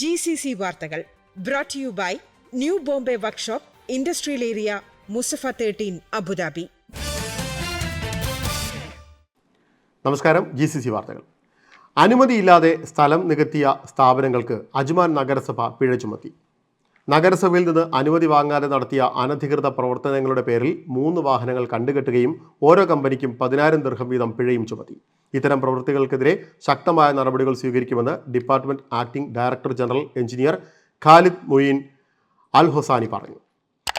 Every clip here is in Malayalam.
ജി സി സി വാർത്തകൾ brought you by new Bombay workshop industrial area Musaffah thirteen Abu Dhabi നമസ്കാരം ജി സി സി വാർത്തകൾ. അനുമതിയില്ലാതെ സ്ഥലം നികത്തിയ സ്ഥാപനങ്ങൾക്ക് അജ്മാൻ നഗരസഭ പിഴ ചുമത്തി. നഗരസഭയിൽ നിന്ന് അനുമതി വാങ്ങാതെ നടത്തിയ അനധികൃത പ്രവർത്തനങ്ങളുടെ പേരിൽ മൂന്ന് വാഹനങ്ങൾ കണ്ടുകെട്ടുകയും ഓരോ കമ്പനിക്കും പതിനായിരം ദീർഘം വീതം പിഴയും ചുമത്തി. ഇത്തരം പ്രവൃത്തികൾക്കെതിരെ ശക്തമായ നടപടികൾ സ്വീകരിക്കുമെന്ന് department acting director general engineer Khalid Muin Al Hosani പറഞ്ഞു.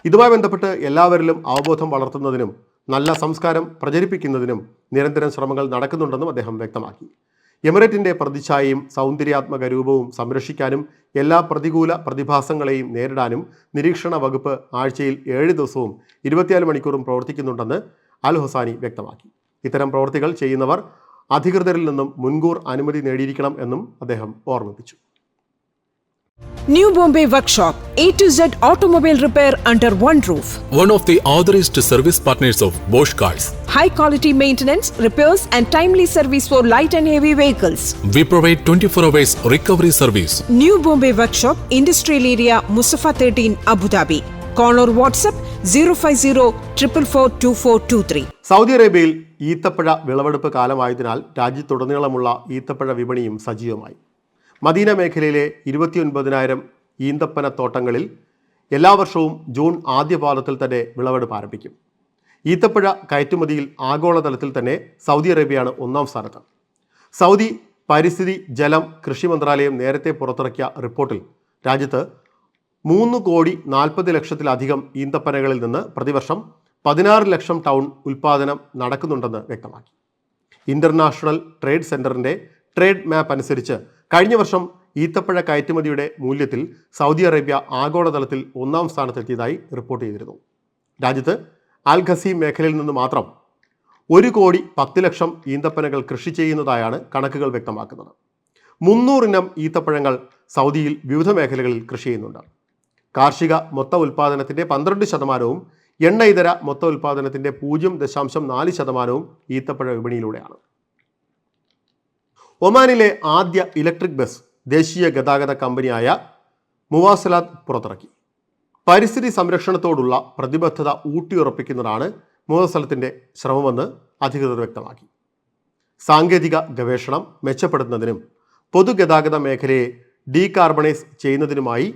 ഇതുമായി ബന്ധപ്പെട്ട് എല്ലാവരിലും അവബോധം വളർത്തുന്നതിനും നല്ല സംസ്കാരം പ്രചരിപ്പിക്കുന്നതിനും നിരന്തരം ശ്രമങ്ങൾ നടക്കുന്നുണ്ടെന്നും അദ്ദേഹം വ്യക്തമാക്കി. എമിറേറ്റിന്റെ പ്രതിച്ഛായയും സൗന്ദര്യാത്മക രൂപവും സംരക്ഷിക്കാനും എല്ലാ പ്രതികൂല പ്രതിഭാസങ്ങളെയും നേരിടാനും നിരീക്ഷണ വകുപ്പ് ആഴ്ചയിൽ ഏഴ് ദിവസവും ഇരുപത്തിനാല് മണിക്കൂറും പ്രവർത്തിക്കുന്നുണ്ടെന്ന് അൽ ഹുസാനി വ്യക്തമാക്കി. ഇത്തരം പ്രവൃത്തികൾ ചെയ്യുന്നവർ അധികൃതരിൽ നിന്നും മുൻകൂർ അനുമതി നേടിയിരിക്കണം എന്നും അദ്ദേഹം ഓർമ്മിപ്പിച്ചു. New Bombay Workshop, A to Z automobile repair under one roof. one of the authorized service partners of Bosch Cars. high quality maintenance, repairs, and timely service for light and heavy vehicles. We provide 24 hours recovery service. New Bombay Workshop, Industrial Area, Musafa 13, Abu Dhabi. Call or WhatsApp 050 444 Saudi അറേബ്യയിൽ ഈത്തപ്പഴ വിളവെടുപ്പ് കാലമായതിനാൽ രാജ്യത്തുടനീളമുള്ള ഈത്തപ്പഴ വിപണിയും സജീവമായി മദീന മേഖലയിലെ ഇരുപത്തിയൊൻപതിനായിരം ഈന്തപ്പന തോട്ടങ്ങളിൽ എല്ലാ വർഷവും ജൂൺ ആദ്യപാദത്തിൽ തന്നെ വിളവെടുപ്പ് ആരംഭിക്കും. ഈത്തപ്പഴ കയറ്റുമതിയിൽ ആഗോളതലത്തിൽ തന്നെ സൗദി അറേബ്യയാണ് ഒന്നാം സ്ഥാനത്ത്. സൗദി പരിസ്ഥിതി ജലം കൃഷി മന്ത്രാലയം നേരത്തെ പുറത്തിറക്കിയ റിപ്പോർട്ടിൽ രാജ്യത്ത് മൂന്ന് കോടി നാൽപ്പത് ലക്ഷത്തിലധികം ഈന്തപ്പനകളിൽ നിന്ന് പ്രതിവർഷം പതിനാറ് ലക്ഷം ടൗൺ ഉൽപ്പാദനം നടക്കുന്നുണ്ടെന്ന് വ്യക്തമാക്കി. ഇന്റർനാഷണൽ ട്രേഡ് സെന്ററിന്റെ ട്രേഡ് മാപ്പ് അനുസരിച്ച് കഴിഞ്ഞ വർഷം ഈത്തപ്പഴ കയറ്റുമതിയുടെ മൂല്യത്തിൽ സൗദി അറേബ്യ ആഗോളതലത്തിൽ ഒന്നാം സ്ഥാനത്തെത്തിയതായി റിപ്പോർട്ട് ചെയ്തിരുന്നു. രാജ്യത്ത് അൽ ഖസി മേഖലയിൽ നിന്ന് മാത്രം ഒരു കോടി പത്ത് ലക്ഷം ഈന്തപ്പനകൾ കൃഷി ചെയ്യുന്നതായാണ് കണക്കുകൾ വ്യക്തമാക്കുന്നത്. മുന്നൂറിനം ഈത്തപ്പഴങ്ങൾ സൗദിയിൽ വിവിധ മേഖലകളിൽ കൃഷി ചെയ്യുന്നുണ്ട്. കാർഷിക മൊത്ത ഉൽപ്പാദനത്തിന്റെ പന്ത്രണ്ട് ശതമാനവും എണ്ണ ഇതര മൊത്ത ഉൽപ്പാദനത്തിന്റെ പൂജ്യം ദശാംശം നാല് ശതമാനവും ഈത്തപ്പഴ വിപണിയിലൂടെയാണ്. ഒമാനിലെ ആദ്യ ഇലക്ട്രിക് ബസ് ദേശീയ ഗതാഗത കമ്പനിയായ മുവാസലാത്ത് പുറത്തിറക്കി. പരിസ്ഥിതി സംരക്ഷണത്തോടുള്ള പ്രതിബദ്ധത ഊട്ടിയുറപ്പിക്കുന്നതാണ് മുവാസലത്തിന്റെ ശ്രമമെന്ന് അധികൃതർ വ്യക്തമാക്കി. സാങ്കേതിക ഗവേഷണം മെച്ചപ്പെടുത്തുന്നതിനും പൊതുഗതാഗത മേഖലയെ ഡീകാർബണൈസ് ചെയ്യുന്നതിനുമായി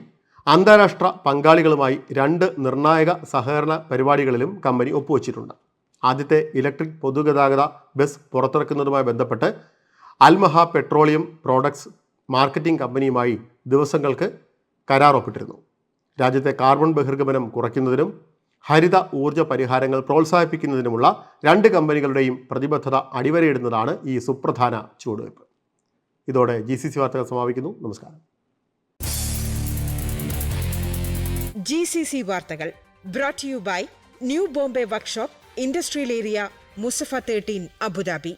അന്താരാഷ്ട്ര പങ്കാളികളുമായി രണ്ട് നിർണായക സഹകരണ പരിപാടികളിലും കമ്പനി ഒപ്പുവച്ചിട്ടുണ്ട്. ആദ്യത്തെ ഇലക്ട്രിക് പൊതുഗതാഗത ബസ് പുറത്തിറക്കുന്നതുമായി ബന്ധപ്പെട്ട് അൽമഹ പെട്രോളിയം പ്രോഡക്ട്സ് മാർക്കറ്റിംഗ് കമ്പനിയുമായി ദിവസങ്ങൾക്ക് കരാർ ഒപ്പിട്ടിരുന്നു രാജ്യത്തെ കാർബൺ ബഹിർഗമനം കുറയ്ക്കുന്നതിനും ഹരിത ഊർജ പരിഹാരങ്ങൾ പ്രോത്സാഹിപ്പിക്കുന്നതിനുമുള്ള രണ്ട് കമ്പനികളുടെയും പ്രതിബദ്ധത അടിവരയിടുന്നതാണ് ഈ സുപ്രധാന ചുവടുവയ്പ്. ഇതോടെ ജി സി സി വാർത്തകൾ സമാപിക്കുന്നു. നമസ്കാരം. ജി സി സി വാർത്തകൾ brought you by new Bombay workshop industrial area Musaffah thirteen Abu Dhabi